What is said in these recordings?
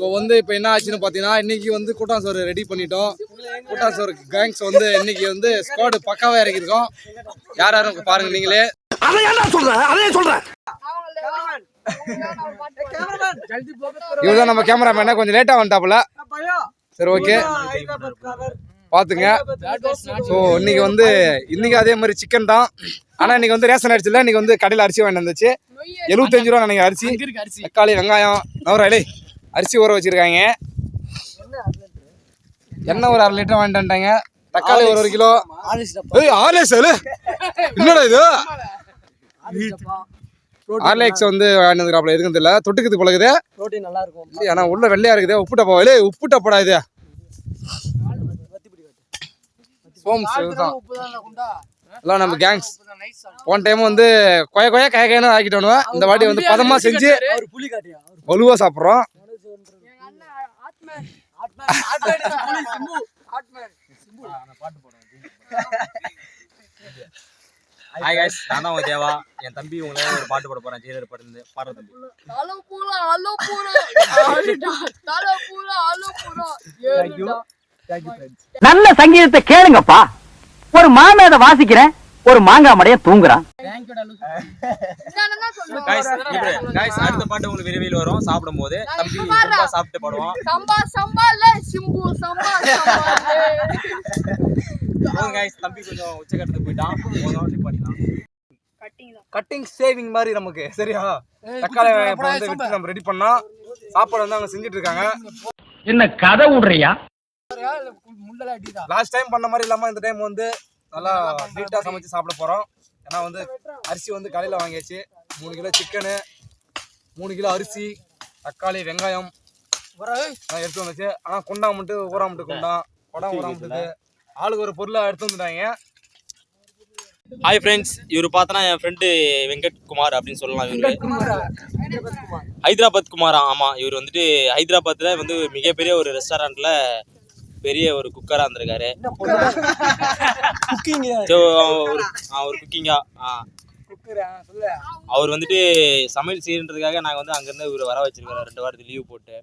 So வந்து இப்போ என்ன ஆச்சுன்னு பார்த்தீங்கன்னா இன்னைக்கு வந்து கூட்டாசோறு ரெடி பண்ணிட்டோம். கூட்டாசோறு கேங்ஸ் வந்து இன்னைக்கு வந்து ஸ்குவாடு பக்காவாக இறக்கியிருக்கோம் யார் யாரும் பாருங்க நீங்களே. இவர் தான் நம்ம கேமராமேன கொஞ்சம் லேட்டாக வந்துட்டாப்புல. சரி ஓகே பார்த்துங்க ஸோ இன்னைக்கு வந்து இன்னைக்கு அதே மாதிரி சிக்கன் தான். ஆனால் இன்னைக்கு வந்து ரேஷன் அரிசி இல்லை இன்னைக்கு வந்து கடையில் அரிசி வாங்கிட்டு வந்துச்சு. எழுபத்தஞ்சு ரூபா நினைக்கிறேன் அரிசி. தக்காளி வெங்காயம். நவராயிலே அரிசி ஊற வச்சிருக்காங்க. எண்ணெய் ஒரு அரை லிட்டர் வாங்கிட்டு வந்துட்டாங்க. தக்காளி ஒரு ஒரு கிலோ. ஆர்லேஸ் என்னடா இது? ஆர்லேக்ஸ் வந்து வாங்கிட்டு வந்துக்கிறாப்ல எதுக்கும் தெரியல. தொட்டுக்குது பழகுது நல்லா இருக்கும் ஏன்னா உள்ள வெள்ளையா இருக்குது. உப்பு டப்பா இல்லை உப்பு டப்படா இது. சோம்ஸ் எல்லாம் நம்ம கேங்ஸ் போன டைம் வந்து கொய கொய கய கயன்னு ஆக்கிட்டோம் இந்த வாட்டி வந்து பதமா செஞ்சு வலுவா சாப்பிட்றோம். ஹாய் guys நான் தான் உங்க தேவா. என் தம்பி உங்களை ஒரு பாட்டு போட போறேன். ஜெயிலர் பாட்டு இருந்து பாடுற தம்பி தலை பூரா அலோ பூரா ஆடுடா. தலை பூரா அலோ பூரா. நல்ல சங்கீதத்தை கேளுங்கப்பா. ஒரு மாமேத வாசிக்கிறேன். ஒரு மாங்காய் மடைய தூங்குறான். அடுத்த பாட்டு உங்களுக்கு விரைவில் வரும். சாப்பிடும் போது சாப்பிட்டு பாடுவோம் தம்பி கொஞ்சம் உச்சக்கட்டத்துக்கு போயிட்டான். கட்டிங் சேவிங் மாதிரி நமக்கு சரியா? தக்காளி வந்து நம்ம ரெடி பண்ணா சாப்பாடு வந்து அவங்க செஞ்சுட்டு இருக்காங்க. என்ன கதை விடுறியா? லாஸ்ட் டைம் பண்ண மாதிரி இல்லாம இந்த டைம் வந்து நல்லா நீட்டா சமைச்சு சாப்பிட போறோம். ஏன்னா வந்து அரிசி வந்து கடையில் வாங்கியாச்சு. மூணு கிலோ சிக்கனு மூணு கிலோ அரிசி தக்காளி வெங்காயம். எல்லாம் எடுத்து வந்துச்சு. ஆனால் குண்டா மட்டும் ஊறா மட்டும் குண்டா. குடம் ஊறா மட்டுக்கு ஆளுக்கு ஒரு பொருளை எடுத்து வந்துட்டாங்க. ஹாய் ஃப்ரெண்ட்ஸ் இவர் பார்த்தனா என் ஃப்ரெண்டு வெங்கட் குமார் அப்படின்னு சொல்லலாம் இவரு. ஹைதராபாத் குமாரா? ஆமாம் இவர் வந்துட்டு ஹைதராபாத்தில் வந்து மிகப்பெரிய ஒரு ரெஸ்டாரண்ட்டில் பெரிய ஒரு குக்கராக இருந்திருக்காரு. குக்கிங் ஸோ ஒரு ஆ, ஒரு குக்கிங்கா. அவர் வந்துட்டு சமையல் செய்யறதுக்காக நாங்கள் வந்து அங்கேருந்து இவர் வர வச்சிருக்கிறோம் ரெண்டு வாரத்துக்கு லீவ் போட்டு.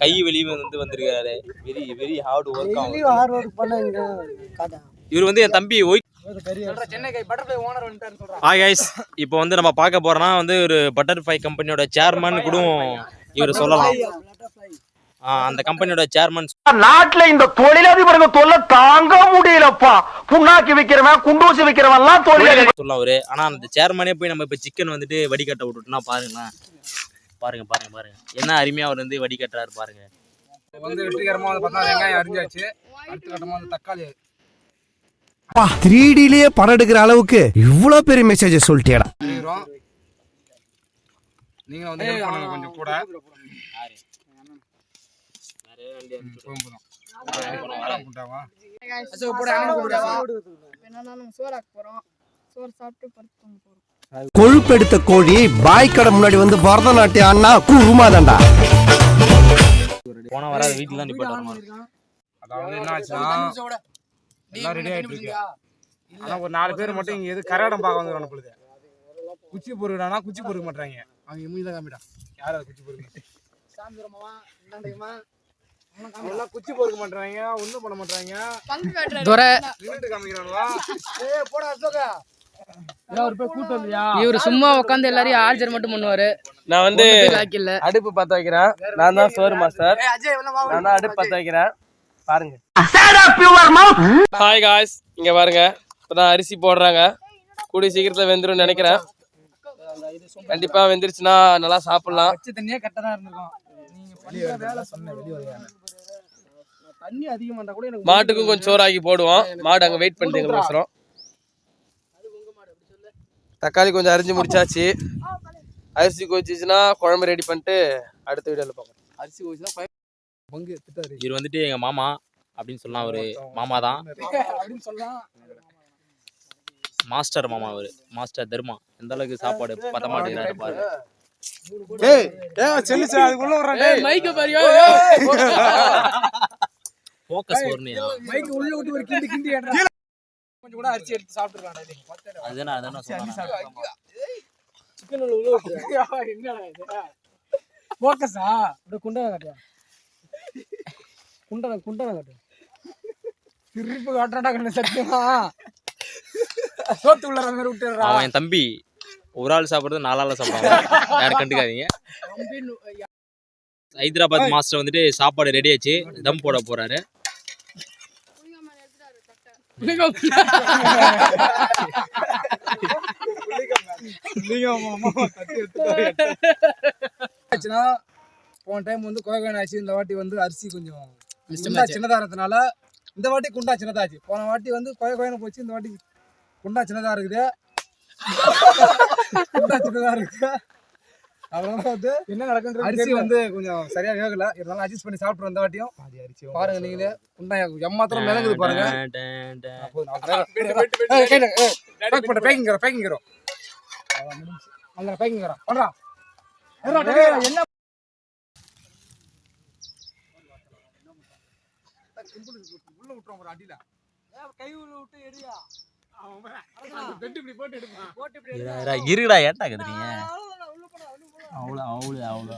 கை வெளியே வந்து வந்திருக்காரு. வெரி வெரி ஹார்ட் ஒர்க் இவர் வந்து என் தம்பி ஒய் ஹாய் கைஸ் இப்போ வந்து நம்ம பார்க்க போறோம்னா வந்து ஒரு பட்டர்ஃப்ளை கம்பெனியோட சேர்மன் கூட இவர் சொல்லலாம். அந்த கம்பெனியோட சேர்மன் நாட்டுல இந்த தொழிலதிபருங்க தொல்லை தாங்க முடியலப்பா. புண்ணாக்கி விக்கிறவன் குண்டூசி விக்கிறவன் எல்லாம் தொழிலதிபர் சொல்லலாம் அவரு. ஆனா அந்த சேர்மனே போய் நம்ம இப்போ சிக்கன் வந்துட்டு வடிகட்ட விட்டுட்டோம்னா பாருங்களேன். பாருங்க பாருங்க பாருங்க. என்ன அருமையா அவர் வந்து வடிகட்டுறாரு பாருங்க. வந்து வெற்றிகரமாக வந்து பார்த்தா வெங்காயம் அரிஞ்சாச்சு. அடுத்த கட்டமாக வந்து தக்காளி. த்ரீ டிலேயே படம் எடுக்கிற அளவுக்கு இவ்வளவு பெரிய மெசேஜ் சொல்லிட்டேடா. நீங்களும் வந்து கொஞ்சம் கூட போதும், போதும். அதான் போட்டாவா? Guys, என்னன்னா நம்ம சோறாக்க போறோம் சோறு சாப்பிட்டு படுத்து தூங்க போறோம் கொழுப்பெடுத்த கோழி பாய் கடை முன்னாடி வந்து பரதநாட்டியம் ஆடினா குருமாதாண்டா. போன வராது வீட்டுல தான் நிப்பாட்டு வரணும். அதாவது என்ன ஆச்சுன்னா ரெடி ஆயிட்டு இருக்கு. ஆனா ஒரு நாலு பேர் மட்டும் இங்க எது கரடம் பார்க்க வந்து பொழுது குச்சி பொறுக்கிறானா குச்சி பொறுக்க மாட்டாங்க அவங்க மூஞ்சில காமிடா யார் குச்சி பொறுக்க எல்லாம் குச்சி பொறுக்க மாட்டாங்க ஒண்ணும் பண்ண மாட்டாங்க இவர் சும்மா உட்காந்து எல்லாரையும் ஆர்ஜர் மட்டும் பண்ணுவாரு. நான் வந்து அடுப்பு பத்த வைக்கிறேன். நான் தான் சோறு மாஸ்டர். நான் தான் அடுப்பு பத்த வைக்கிறேன். பாருங்க. ஹாய் காய்ஸ் இங்க பாருங்க. இப்பதான் அரிசி போடுறாங்க. கூடிய சீக்கிரத்துல வெந்துரும் நினைக்கிறேன். கண்டிப்பா வெந்துருச்சுன்னா நல்லா சாப்பிடலாம். தண்ணியே கரெக்டா இருந்திருக்கும். தண்ணி அதிகமாண்டா கூட எனக்கு மாட்டுக்கும் கொஞ்சம் சோறாக்கி போடுவோம். மாடு அங்க வெயிட் பண்ணிட்டு எங்களுக்கு தக்காளி கொஞ்சம் அரிஞ்சு முடிச்சாச்சு. அரிசி கொச்சிச்சுன்னா குழம்பு ரெடி பண்ணிட்டு அடுத்த வீடியோல பார்க்கலாம் அரிசி பங்கு திட்டாரு இவர் வந்துட்டு எங்க மாமா அப்படின்னு சொல்லலாம் அவரு மாமா தான். மாஸ்டர் மாமா அவரு. மாஸ்டர் தர்மா. எந்த அளவுக்கு சாப்பாடு பத்த மாட்டேங்கிறாரு பாருங்க ஏய் ஏன் செல்லுச்சு? அதுக்குள்ள வர்றான் மைக்க பாரியா ஃபோக்கஸ் வரணும் மைக் உள்ள விட்டு ஒரு கிண்டி கிண்டி கொஞ்சம் கூட அரிசி எடுத்து சாப்பிட்டுருக்கான் அதுதானே அதானே சொல்றேன் சிக்கன் உள்ள விட்டு என்னடா இது? போக்கஸா அப்படியே குண்டன காட்டியா குண்டன குண்டன காட்டு. திருப்பி காட்டுறாடா கண்ணு சத்தியமா. சோத்து உள்ள மாதிரி விட்டுறா அவன் என் தம்பி ஒரு ஆள் சாப்பிடுறது நாலு ஆள் சாப்பிடுவாங்க யாரும் கண்டுக்காதீங்க. ஹைதராபாத் மாஸ்டர் வந்துட்டு சாப்பாடு ரெடி ஆச்சு. தம் போட போறாரு. போன டைம் வந்து கோகன் ஆச்சு? இந்த வாட்டி வந்து அரிசி கொஞ்சம் சின்னதா இருந்ததுனால இந்த வாட்டி குண்டா சின்னதாச்சு. போன வாட்டி வந்து கோய கோயன்னு போச்சு இந்த வாட்டி குண்டா சின்னதா இருக்குது. குண்டா சின்னதா இருக்கு. அதனால வந்து என்ன நடக்குன்றது அரிசி வந்து கொஞ்சம் சரியா வேகல. இருந்தாலும் அட்ஜஸ்ட் பண்ணி சாப்பிட்டு வந்த வாட்டியும் பாருங்க நீங்களே. குண்டா எம்மாத்திரம் மிளகுது பாருங்க. பேக் பண்ண பேக்கிங் கரோ பேக்கிங் அங்க பேக்கிங் பண்றா என்ன? உள்ள விட்டுறோம் ஒரு அடியில. கை உள்ள விட்டு எரியா இருடா ஏட்டா கத்துறீங்க அவ்வளோ அவ்வளோ அவ்வளோ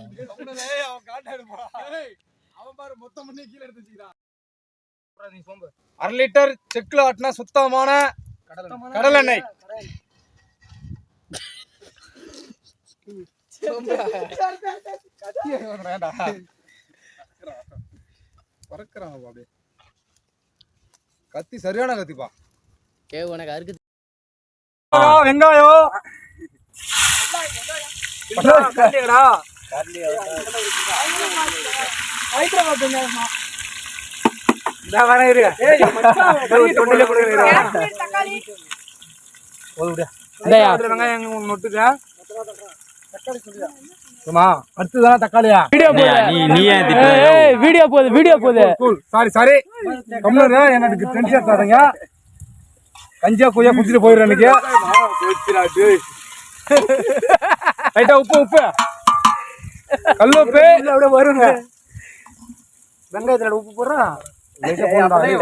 அரை லிட்டர் செக்குல ஆட்டினா சுத்தமான கடல் எண்ணெய் கத்தி சரியான கத்திப்பா கே உனக்கு அருக்கு வெங்காயம். தக்காளியா? வீடியோ போகுது வீடியோ போகுது கூல் சாரி சாரி எனக்கு டென்ஷன் எடுத்தாதீங்க கஞ்சா கொய்யா குடிச்சிட்டு போயிடுறேன் எனக்கு லைட்டா உப்பு உப்பு. கல் உப்பு அப்படியே வருங்க. வெங்காயத்துல உப்பு போடுறான்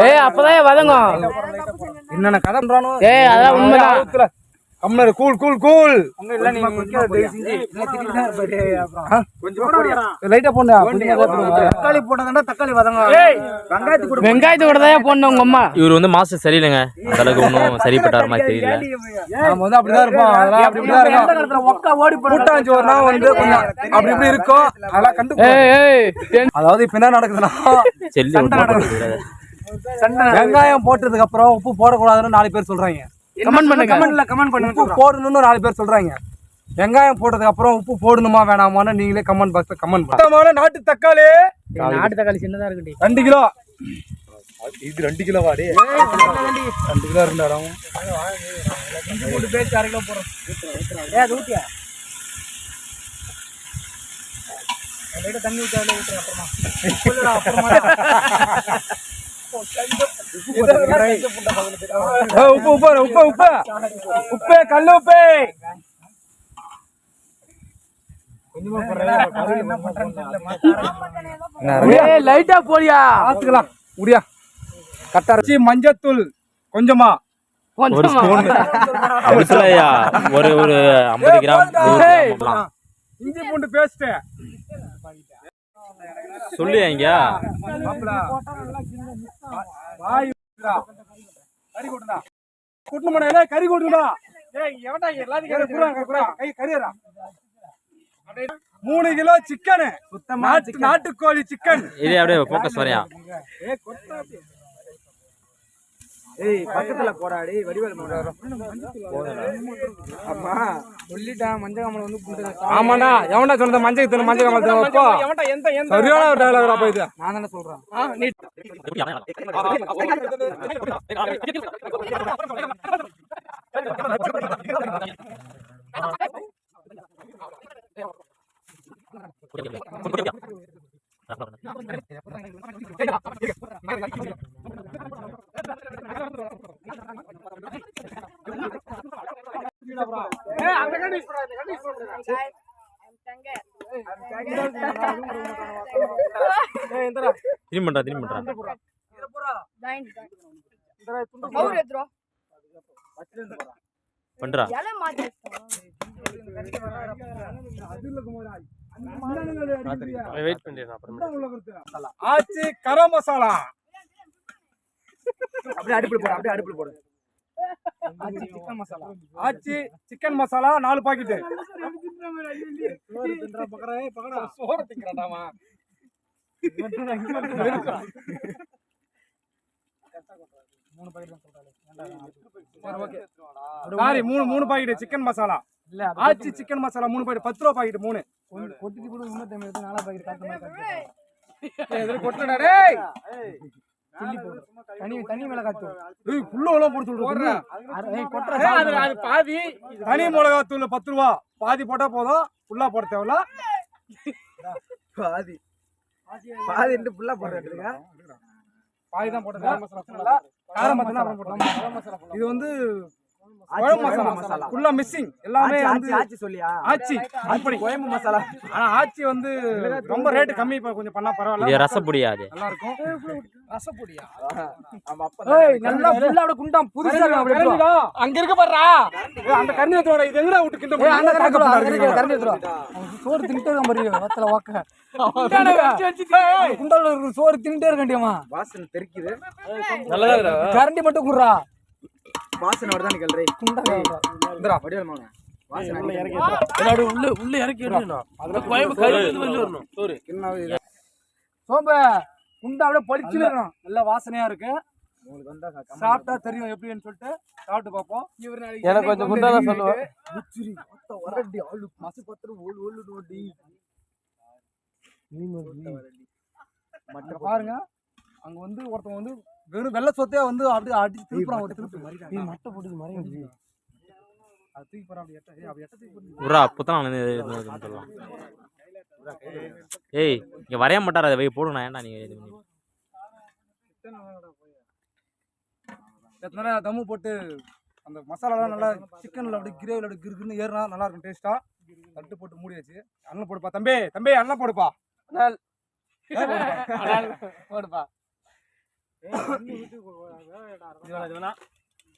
ஏய் அப்பதான் வதங்கும். என்னென்ன கதை? ஏய் அதெல்லாம் உண்மைதான். கம்முனு கூல் கூல் கூல் லைட்டா போண்டா தக்காளி போட்டதுன்னா தக்காளி வதங்க. வெங்காயத்துக்கு வெங்காயத்தை கூட தான் போடணும் உங்க அம்மா? இவர் வந்து மாஸ்டர் சரியில்லைங்க. அந்த அளவுக்கு ஒன்றும் சரிப்பட்டார் மாதிரி தெரியல. நாம வந்து அப்படிதான் இருப்போம். அதெல்லாம் அப்படி இப்படிதான் இருக்கும். வந்து கொஞ்சம் அப்படி இப்படி இருக்கும். அதெல்லாம் கண்டு ஏய் ஏய் அதாவது இப்ப என்ன நடக்குதுன்னா செல்லு. வெங்காயம் போட்டதுக்கு அப்புறம் உப்பு போடக்கூடாதுன்னு நாலு பேர் சொல்றாங்க. கமெண்ட் பண்ணுங்க. கமெண்ட்ல கமெண்ட் பண்ணுங்க உப்பு போடணும்னு நாலு பேர் சொல்றாங்க. வெங்காயம் போட்டதுக்கு அப்புறம் உப்பு போடணுமா வேணாமான்னு நீங்களே கமெண்ட் பாக்ஸ்ல கமெண்ட் பண்ணுங்க. நாட்டு தக்காளி. நாட்டு தக்காளி சின்னதா இருக்குடி. ரெண்டு கிலோ. இது ரெண்டு கிலோ வாடி ரெண்டு கிலோ இடம். பேச்சு அரை கிலோ போடுறோம். அது ஊட்டியா தண்ணி ஊற்றி அதில் ஊற்றுறேன் அப்புறமா. உப்பு உப்பு உப்பு உப்பு உப்பு கல் உப்பு ஏய் லைட்டா போடியா பாத்துக்கலாம் முடியா கட்டாரச்சி மஞ்சத்தூள் கொஞ்சமா. ஒரு ஸ்பூன் ஒரு ஒரு ஐம்பது கிராம். இஞ்சி பூண்டு பேஸ்ட் சொல்லியா இங்க கறி கொட்டுடா. கறி ஏய் எவன்டா எல்லாத்தையும் குறா குறா கை கறியறா. மூணு கிலோ சிக்கன். நாட்டு நாட்டுக்கோழி சிக்கன். இதே அப்படியே ஃபோக்கஸ் வரையா. ஏய் பக்கத்துல போடாடி வடிவேல் அம்மா சொல்லிட்டான் மஞ்சள் கமலம் வந்து ஆமாண்ணா எவன்டா சொன்னது மஞ்சள் தண்ணி மஞ்சள் கமலம் அப்போ சரியான டயலாக் அப்ப இது நான் தானே சொல்றேன் நீ திரும்பி பண்றா திரும்பி பண்றா. பண்றா. வெயிட் பண்ணிடுறேன் அப்புறமே ஆச்சி கரம் மசாலா. அப்படியே அடுப்புல போடு அப்படியே அடுப்புல போடு. ஆச்சி சிக்கன் மசாலா. ஆச்சி சிக்கன் மசாலா நாலு பாக்கெட்டு. சோறு திங்கிறாடாமா மூணு பாக்கெட் சாரி மூணு மூணு packet chicken masala Aachi chicken masala மூணு பாக்கெட் பத்து ரூபா பாக்கெட் மூணு. கொட்டிட்டு கூட நாலா பாக்கெட் காட்டு கொட்டுடா டேய்? தனி தனி மிளகா தூள் ஏய் புள்ள எல்லாம் போட்டு சொல்றேன் அது அது பாதி. தனி மிளகா தூள் பத்து ரூபா. பாதி போட்டா போதும். ஃபுல்லா போட தேவையில்ல. பாதி. பாதி ரெண்டு ஃபுல்லா போடுறதுங்க பாதி தான் போட்டது கரம் மசாலா. காரம் மசாலா போட்டோம். இது வந்து குழம்பு மசாலா. ஃபுல்லா மிஸ்ஸிங் எல்லாமே வந்து ஆச்சி சொல்லியா? ஆச்சி. அப்படி குழம்பு மசாலா. ஆனா ஆச்சி வந்து ரொம்ப ரேட் கம்மி கொஞ்சம் பண்ணா பரவாயில்ல. இது ரசப்பொடியா அது? நல்லா இருக்கும் ரசப்பொடியா ஏய் நல்லா ஃபுல்லா அப்படியே குண்டாம் புதுசா அப்படியே அங்க இருக்க பாறா அந்த கண்ணி எடுத்துடா இது எங்கடா விட்டு கிண்ட அந்த கண்ணி கண்ணி எடுத்துடா சோறு தின்னுட்டே இருக்க பாரு வத்தல வாக்க. குண்டால சோறு தின்னுட்டே இருக்கண்டியமா வாசனை தெறிக்குது நல்லதா இருக்குடா. கரண்டி மட்டும் குடுறா. வாசனை வரதான் கேள்றே குண்டா இந்தடா படியல் வாசனை என்னோட உள்ள உள்ள இறக்கி விடணும் அதுல குழம்பு கழுவி வெளில வரணும். சோறு. சோம்ப குண்டா அப்படியே பளிச்சு இருக்கணும். நல்ல வாசனையா இருக்கு. சாப்பிட்டா தெரியும் எப்படின்னு சொல்லிட்டு சாப்பிட்டு பார்ப்போம். எனக்கு கொஞ்சம் குண்டா தான் சொல்லுவேன் வரடி ஆளு. மசு பத்திரம் ஓடு ஓடு ஓடி மற்ற பாருங்க. அங்க வந்து ஒருத்தன் வந்து வெறும் வெள்ளை சொத்தையா வந்து அப்படியே அடிச்சு திருப்புறான் ஒரு திருப்பு. மாதிரி மட்டை போட்டு மறைங்க அது தூக்கி போறான் அப்படி எட்ட ஏய், அப்படி எட்ட தூக்கி உரா அப்பதான் சொல்லலாம். ஏய் இங்க வரைய மாட்டார் அதை வை போடுண்ணா ஏன்டா நீங்க இது பண்ணி? எத்தனை தம்மு போட்டு அந்த மசாலாலாம் நல்லா சிக்கனில் அப்படியே கிரேவியில் அப்படியே கிருக்குன்னு ஏறினா நல்லா இருக்கும் டேஸ்ட்டாக தட்டு போட்டு மூடி வச்சு அண்ணன் போடுப்பா. தம்பி தம்பி அண்ணன் போடுப்பா. போடுப்பா.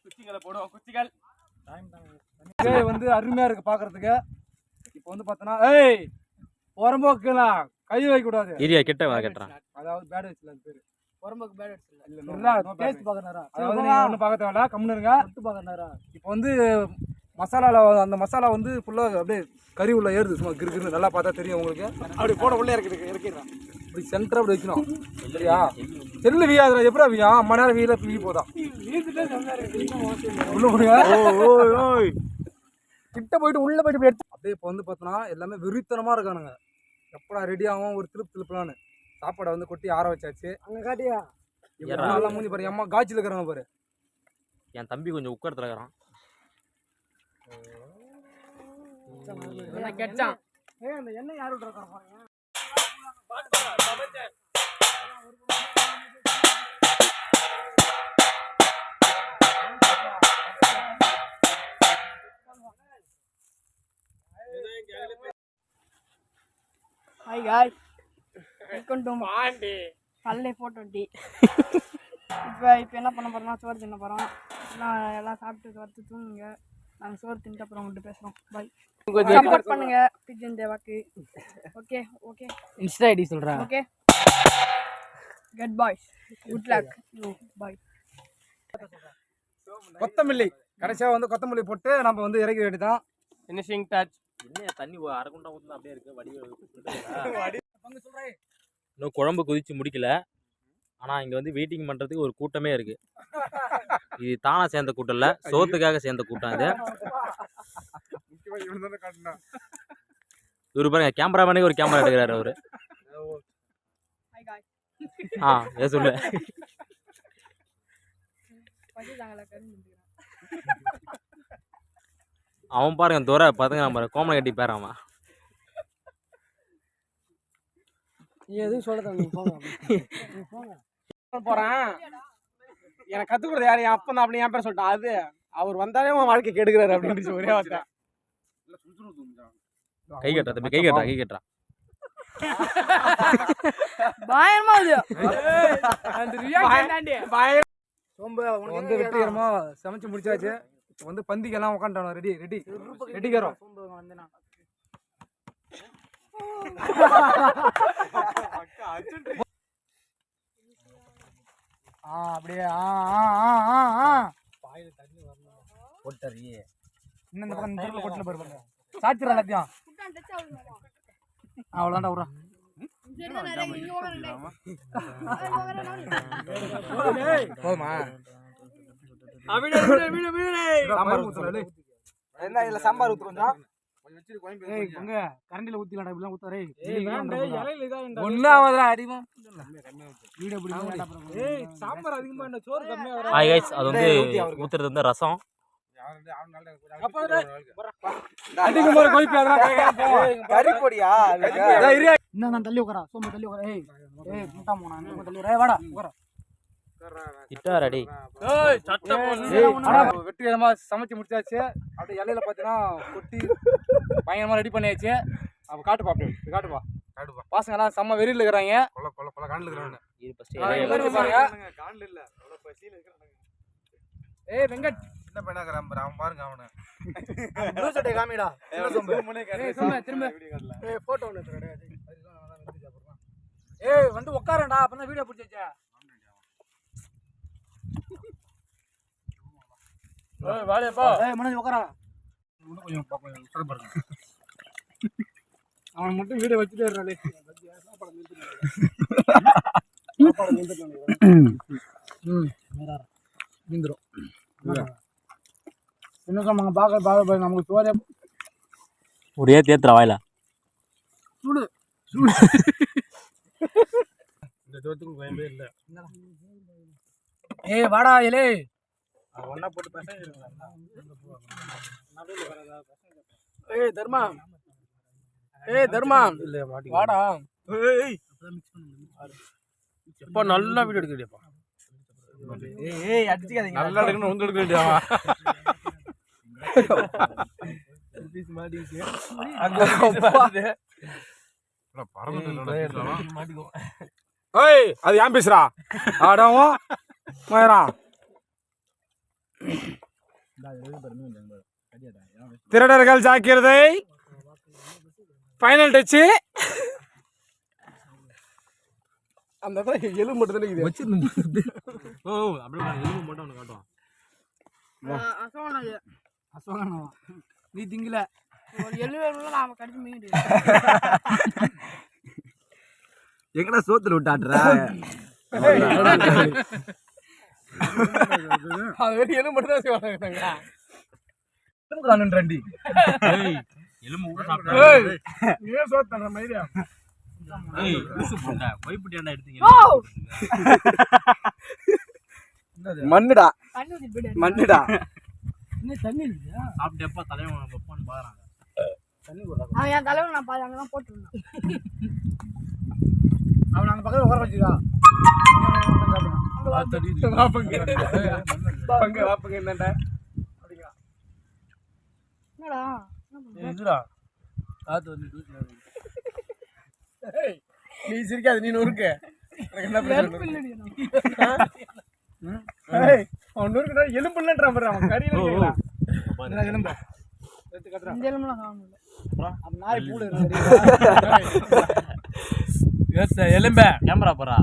குச்சிகளை போடுவோம் குச்சிகள். வந்து அருமையாக இருக்குது பார்க்கறதுக்கு இப்போ வந்து பார்த்தோன்னா ஏய் உரம்போக்கலாம் கை வைக்கக்கூடாது ஏரியா கிட்ட வா கட்டுறான் அதாவது பேட் வச்சுல பேர். உடம்புக்கு பேட் அடிச்சல இல்ல டேஸ்ட் பார்க்கறாரா அதாவது நீங்க ஒன்றும் பார்க்க தேவையில்ல கம்முன்னு இருங்க. பார்க்கறாரா இப்போ வந்து மசாலால அந்த மசாலா வந்து ஃபுல்லா அப்படியே கறி உள்ள ஏறுது. சும்மா கிறுகிறு நல்லா பார்த்தா தெரியும் உங்களுக்கு. அப்படி போட உள்ள இறக்கி இறக்கிடுறேன் இப்படி சென்டரா அப்படி வைக்கணும். செல்லு வீயாதுல எப்படா வீயா அம்மா நேரம் வீல வீ போதா? உள்ள போடுங்க கிட்ட போயிட்டு உள்ள போயிட்டு எடுத்து அப்படியே இப்போ வந்து பார்த்தோன்னா எல்லாமே வெறித்தனமா இருக்கானுங்க. எப்படா ரெடி ஆகும் ஒரு திருப்பு திருப்பலான்னு. சாப்பாடை வந்து கொட்டி ஆற வச்சாச்சு. அங்க காட்டியா. நல்லா மூஞ்சி பாரு. அம்மா காய்ச்சல் இருக்கிறாங்க பாரு. என் தம்பி கொஞ்சம் உட்காரத்துல இருக்கிறான். கெட்டான். ஏய் அந்த எண்ணெய் யார் விட்டுறா ஹாய் காய் வெல்கம் டு மாண்டி பல்லே இப்போ இப்போ என்ன பண்ண போறோம்னா சோறு தின்ன போகிறோம் எல்லாம் எல்லாம் சாப்பிட்டு வரத்து தூங்குங்க. நாங்கள் சோறு தின்ட்டு அப்புறம் உங்கள்கிட்ட பேசுகிறோம் பாய் சப்போர்ட் பண்ணுங்க பிஜன் தேவாக்கு. ஓகே ஓகே இன்ஸ்டா ஐடி சொல்றேன் okay get boys good luck bye கொத்தமல்லி. கடைசியா வந்து கொத்தமல்லி போட்டு நம்ம வந்து இறக்கி வேண்டியதான் ஃபினிஷிங் டச் என்ன தண்ணி அரை குண்டா ஊத்துனா அப்படியே இருக்கு? வடி இன்னும் குழம்பு கொதிச்சு முடிக்கல. ஆனா இங்க வந்து வெயிட்டிங் பண்றதுக்கு ஒரு கூட்டமே இருக்கு. இது தானா சேர்ந்த கூட்டம் இல்ல. சோத்துக்காக சேர்ந்த கூட்டம் இது. இவரு பாருங்க கேமராமேனே ஒரு கேமரா எடுக்கிறாரு அவரு. ஆ ஏ சொல்லு? அவன் பாருங்க துறை பதுங்க பாரு. கோமலை கட்டி பேராமா நீ எதுவும் சொல்ல போறேன். எனக்கு கத்து கொடுத்த யாரு? என் அப்பா அப்படி என் பேர் சொல்லிட்டான் அது அவர் வந்தாலே உன் வாழ்க்கை கெடுக்கிறாரு அப்படின்னு ஒரே வார்த்தை. கை கட்டுறா தம்பி கை கட்டுறா கை கட்டுறா. பயமா அது வந்து வெற்றிகரமா சமைச்சு முடிச்சாச்சு. வந்து பந்திக்கெல்லாம் உட்காந்துட்டானோ ரெடி ரெடி ரெடிக்கிறோம் ஆ அப்படியே ஆ ஆ ஆ ஆ ஆ போட்டாரி இன்னும் இந்த பக்கம் தெருவில் கொட்டின பாரு பாருங்க சாச்சிடா எல்லாத்தையும் போதுமா சாம்பார் ஊத்துறா என்ன இதுல சாம்பார் ஊத்து கொஞ்சம்? ஏய் உங்க கரண்டில ஊத்திலடா இப்படிலாம் ஊத்தாரே. அது வந்து ஊத்துறது வந்து ரசம். என்ன நான் தள்ளி உட்காரா? சோம்பு தள்ளி உட்கார? ஏய் ஏய் முட்டா போனா இன்னும் தள்ளி. ஏய் வாடா உட்கார. திட்டார் அடி வெற்றிகரமா சமைச்சு முடிச்சாச்சு. அப்படியே இலையில பார்த்தீங்கன்னா கொட்டி பயங்கரமா ரெடி பண்ணியாச்சு. அப்ப காட்டுப்பா அப்படியே. காட்டுப்பா காட்டுப்பா பாசங்க எல்லாம் செம்ம வெறியில் இருக்கிறாங்க. இது first ஆ, இலையில எல்லாரும் பாருங்க. ஏய் வெங்கட். என்ன பண்ணாக்கிறான் பாரு, அவன் பாருங்க அவனை. ப்ளூ சட்டை காமிடா. ஏய் சும்மா திரும்ப. ஏய் போட்டோ ஒன்று எடுத்துறேன் ஏய் வந்து உட்காரண்டா அப்பதான் வீடியோ பிடிச்சி வச்சா ஏய் மனோஜ் உட்காரா கொஞ்சம் பாருங்க. அவன் மட்டும் வீடியோ வச்சுட்டே இருறாளே ம். நீந்துரும். என்ன சொன்னாங்க? பார்க்க பார்க்க நமக்கு சோதனை ஒரே தேத்துறா வாயில. சுடு. சுடு இந்த தோத்துக்கு பயமே இல்லை. ஏய் வாடா இலே ஒன்னா போட்டு பேச ஏய் தர்மா. ஏய் தர்மா. வாடா. ஏய். இப்போ நல்லா வீடியோ எடுக்கடியாப்பா ஏய் அடிச்சுக்காதீங்க. நல்லா எடுக்கணும் வந்து எடுக்க வேண்டியவா ஏய் அது ஏன் பேசுறா? ஆடவும் மயரா திருடர்கள் ஜாக்கிரதை. ஃபைனல் டச்சு அந்த இடத்துல எலும்பு மட்டும் தானே இது ஓ அப்படியே எலும்பு மட்டும் அவனை காட்டுவான். அசோகனவா நீ திங்கல. ஒரு எழுபது நாம கடிச்சு மீன் எங்கடா சோத்துல விட்டாட்டுறா அது வெறும் எலும்பு மட்டும் தான் செய்வாங்க ரெண்டி எலும்பு கூட ஏய். நீயே சோத்தன எடுத்தீங்க. மண்ணுடா. தண்ணி மண்ணுடா. தண்ணி இல்லையா? சாப்பிட்டு எப்ப தலைவன் வைப்பான்னு பாக்குறாங்க. அவன் என் தலைவன் நான் பாதி அங்கதான் போட்டுருந்தான். அவன் அந்த பக்கத்துல உட்கார வச்சுக்கா. பங்கு வாப்பங்க. என்னண்டா என்னடா? இதுடா காத்து வந்து ஏய், நீ சிரிக்காத நீ நொறுக்க. அவன் நொறுக்குனா எலும்பு இல்லைன்றான் பாரு அவன் கறியில எலும்பு. இந்த எலும்புலாம் காண முடியல நாய் பூல எலும்ப. கேமரா போறா.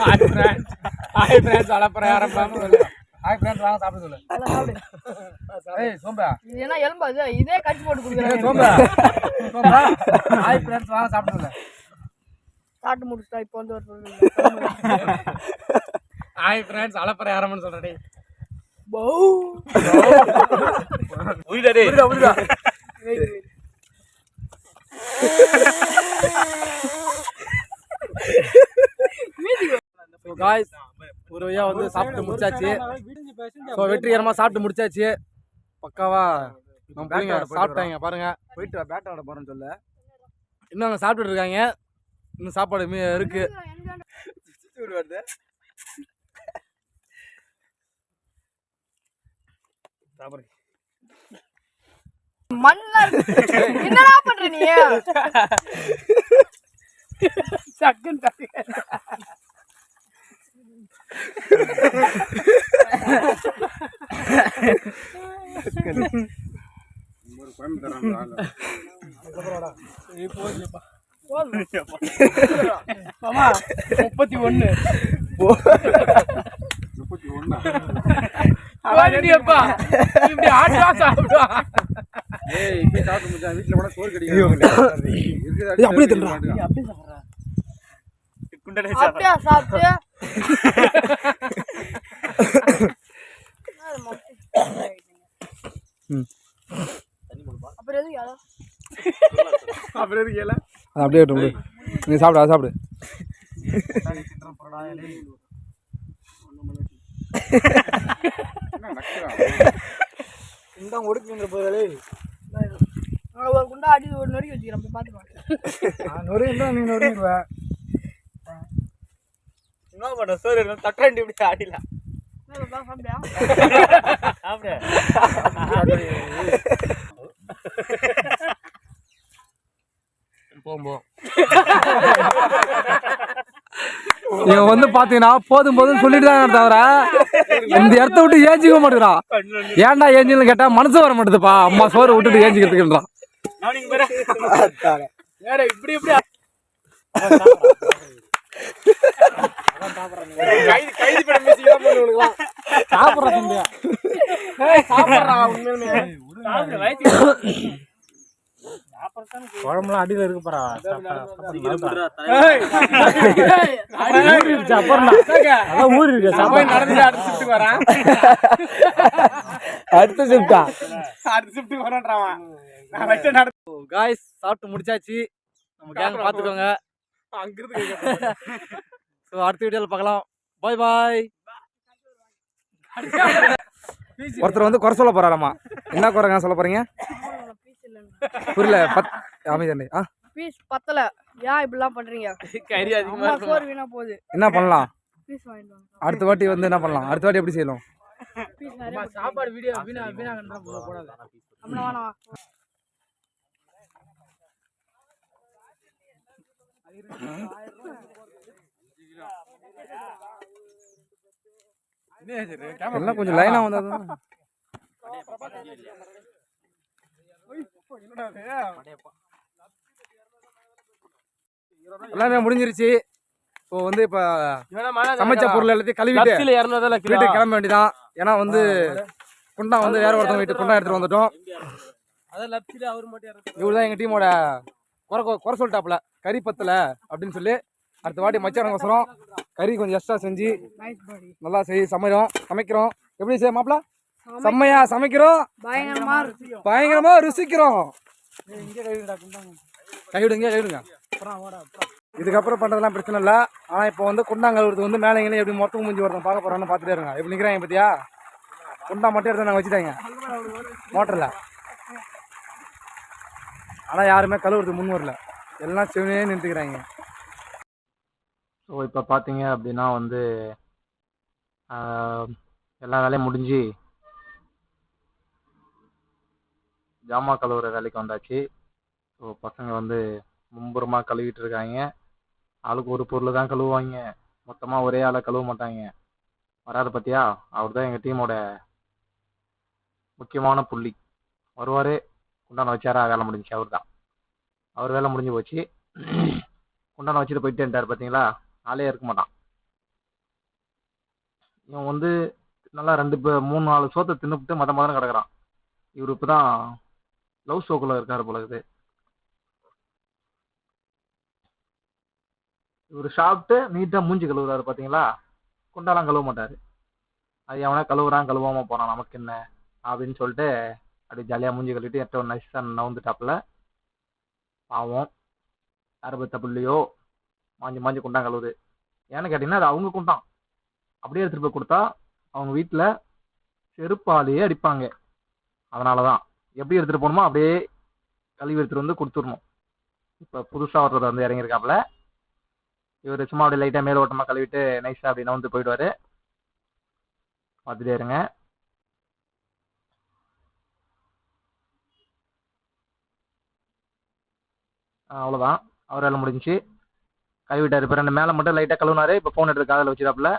ஹாய் ஃப்ரெண்ட்ஸ் ஹாய் ஃப்ரெண்ட்ஸ் அலப்பற ஆரம்பம் சொல்லு ஹாய் ஃப்ரெண்ட்ஸ் வாங்க சாப்பிட சொல்லு. அதெல்லாம் சாப்பிடு. ஏய் சோம்பா. இது என்ன எலும்பு அது இதே கடிச்சு போட்டு கொடுக்குறேன் சோம்பா. சோம்பா. ஹாய் ஃப்ரெண்ட்ஸ் வாங்க சாப்பிட சொல்லு. சாப்பிட்டு முடிச்சுட்டா இப்போ வந்து ஒரு ஹாய் ஃப்ரெண்ட்ஸ் அலப்பற ஆரம்பம்னு உயிரடே புரியுதா புரியுதா. ஸோ காய்ஸ் ஒரு வழியா வந்து சாப்பிட்டு முடிச்சாச்சு. ஸோ வெற்றிகரமாக சாப்பிட்டு முடிச்சாச்சு. பக்காவா நம்ம பிள்ளைங்க சாப்பிட்டாங்க பாருங்க. போயிட்டு பேட்டோட போறேன்னு சொல்ல. இன்னும் அங்கே சாப்பிட்டுட்டு இருக்காங்க. இன்னும் சாப்பாடு மீ இருக்கு. வருது. மண்ணா இருக்கு. என்னடா பண்ற நீ சக்குன்னு டக்கு. மாமா முப்பத்தி ஒண்ணு அப்பா இப்படி ஆட்டா சாப்பிடுவா ஏய் இப்படி சாப்பிட்டு முடிச்சா வீட்டுல கூட சோறு கிடைக்கும் அப்படியே தின்றா. அப்படியா சாப்பிட்டு? அப்புறம் எதுக்கு யாரோ அப்புறம் எதுக்கு அது அப்படியே விட்டு. நீ சாப்பிடு அதை சாப்பிடு. இந்த ஒடுக்குங்கிற போதே ஒரு குண்டா அடி ஒரு நொறுக்கி வச்சுக்கிறேன். போய் பார்த்துக்கலாம் நொறு இருந்தா நீ நொறுங்கிடுவ என்ன பண்ண சோறு தக்காண்டி இப்படி ஆடிலாம் இவன் வந்து பாத்தீங்கன்னா போதும் போதும் சொல்லிட்டு தான் தவிர இந்த இடத்த விட்டு ஏஞ்சிக்க மாட்டேங்கிறான். ஏன்டா ஏஞ்சின்னு கேட்டா மனசு வர மாட்டேதுப்பா அம்மா சோறு விட்டுட்டு ஏஞ்சிக்கிறதுக்குன்றான் வேற இப்படி இப்படி கைது கைது படம் பேசிக்கலாம் பண்ணுவானுங்களாம் சாப்பிட்ற தம்பியா குழம்புலாம் அடியில இருக்கு அதான் ஊறி இருக்கு? அடுத்த வரான். அடுத்த ஷிஃப்ட்டுக்கு வரான்றான் காய்ஸ் சாப்பிட்டு முடிச்சாச்சு. நம்ம கேங் பாத்துக்கோங்க. அங்கிருந்து ஸோ அடுத்த வீடியோவில் பார்க்கலாம். பாய் பாய் ஒருத்தர் வந்து குறை சொல்ல போறாராமா? என்ன குறைங்க சொல்ல போறீங்க? புரியல பத் அமைதி ஆ. பீஸ் பத்தல. ஏன் இப்படிலாம் பண்றீங்க? கறி அதிகமா சோறு வீணா போகுது. என்ன பண்ணலாம்? பீஸ் வாங்கிட்டு வாங்க. அடுத்த வாட்டி வந்து என்ன பண்ணலாம்? அடுத்த வாட்டி எப்படி செய்யலாம்? சாப்பாடு வீடியோ வீணா வீணா போடாது அப்படின்னா வேணாம் எல்லாம் கொஞ்சம் லைனா வந்தது எல்லாமே முடிஞ்சிருச்சு. இப்போ வந்து இப்போ சமைச்ச பொருள் எல்லாத்தையும் கழுவிட்டு வீட்டுக்கு கிளம்ப வேண்டியதான் ஏன்னா வந்து குண்டா வந்து வேற ஒருத்தவங்க வீட்டு குண்டா எடுத்துட்டு வந்துட்டோம். அதான் லப்ஸில் அவர் மட்டும் இவர் தான் எங்கள் டீமோட குறை குறை சொல்லிட்டாப்புல. கறி பத்தல அப்படின்னு சொல்லி அடுத்த வாட்டி மச்சானுக்கோசரம் கறி கொஞ்சம் எக்ஸ்ட்ரா செஞ்சு நல்லா செய் சமைக்கிறோம் சமைக்கிறோம். எப்படி செய்ய மாப்பிள செம்மையா சமைக்கிறோம். பயங்கரமா ருசிக்கிறோம். கைவிடுங்க கைவிடுங்க இதுக்கப்புறம் பண்றதெல்லாம் பிரச்சனை இல்லை. ஆனா இப்போ வந்து குண்டாங்கழுவுறது வந்து மேலேங்களே எப்படி மொத்தம் மூஞ்சி ஒருத்தன் பார்க்க போறான்னு பார்த்துட்டே இருங்க. எப்படி நிற்கிறாங்க பார்த்தியா குண்டா மட்டும் எடுத்து நாங்கள் வச்சுட்டாங்க. மோட்டரில். ஆனால் யாருமே கழுவுறது முன் வரல. எல்லாம் செவனே நின்றுக்கிறாங்க ஸோ இப்போ பார்த்தீங்க அப்படின்னா வந்து எல்லா வேலையும் முடிஞ்சு ஜாமா கழுவுற வேலைக்கு வந்தாச்சு. ஸோ பசங்க வந்து மும்புறமாக கழுவிட்டு இருக்காங்க. ஆளுக்கு ஒரு பொருள் தான் கழுவுவாங்க. மொத்தமாக ஒரே ஆளை கழுவ மாட்டாங்க. வராரு பார்த்தியா அவர் தான் எங்கள் டீமோட முக்கியமான புள்ளி. வருவார். குண்டான வச்சாரா வேலை முடிஞ்சுச்சு அவர் தான் அவர் வேலை முடிஞ்சு போச்சு. குண்டான வச்சுட்டு போயிட்டு இருந்தார் பார்த்தீங்களா ஆளே இருக்க மாட்டான். இவன் வந்து நல்லா ரெண்டு பே- மூணு நாலு சோத்தை தின்னுபிட்டு மத மதம் கிடக்குறான். இவர் இப்போ தான் லவ் ஷோக்குள்ள இருக்காரு போல இது இவர் சாப்பிட்டு நீட்டாக மூஞ்சி கழுவுறாரு பார்த்தீங்களா குண்டாலாம் கழுவ மாட்டார். அது எவனா கழுவுறான் கழுவாம போறான் நமக்கு என்ன அப்படின்னு சொல்லிட்டு அப்படியே ஜாலியாக மூஞ்சி கழுவிட்டு எட்ட ஒரு நைஸாக நவுந்துட்டாப்புல. பாவம். யார் பத்த பிள்ளையோ மாஞ்சி மாஞ்சி குண்டான் கழுவுது. ஏன்னு கேட்டிங்கன்னா அது அவங்க குண்டான். அப்படியே எடுத்துகிட்டு போய் கொடுத்தா அவங்க வீட்டில் செருப்பாலேயே அடிப்பாங்க. அதனால தான் எப்படி எடுத்துகிட்டு போகணுமோ அப்படியே கழுவி எடுத்துகிட்டு வந்து கொடுத்துடணும். இப்போ புதுசாக ஒருத்தர் வந்து இறங்கியிருக்காப்புல. இவர் சும்மா அப்படியே லைட்டாக மேல் ஓட்டமாக கழுவிட்டு நைஸாக அப்படி நவுந்து போயிடுவார். பார்த்துட்டே இருங்க. அவ்வளோதான் அவரால் வேலை முடிஞ்சுச்சு. கழுவிட்டாரு இப்போ ரெண்டு மேலே மட்டும் லைட்டாக கழுவினாரு. இப்போ ஃபோன் எடுத்து காதில் வச்சுட்டாப்புல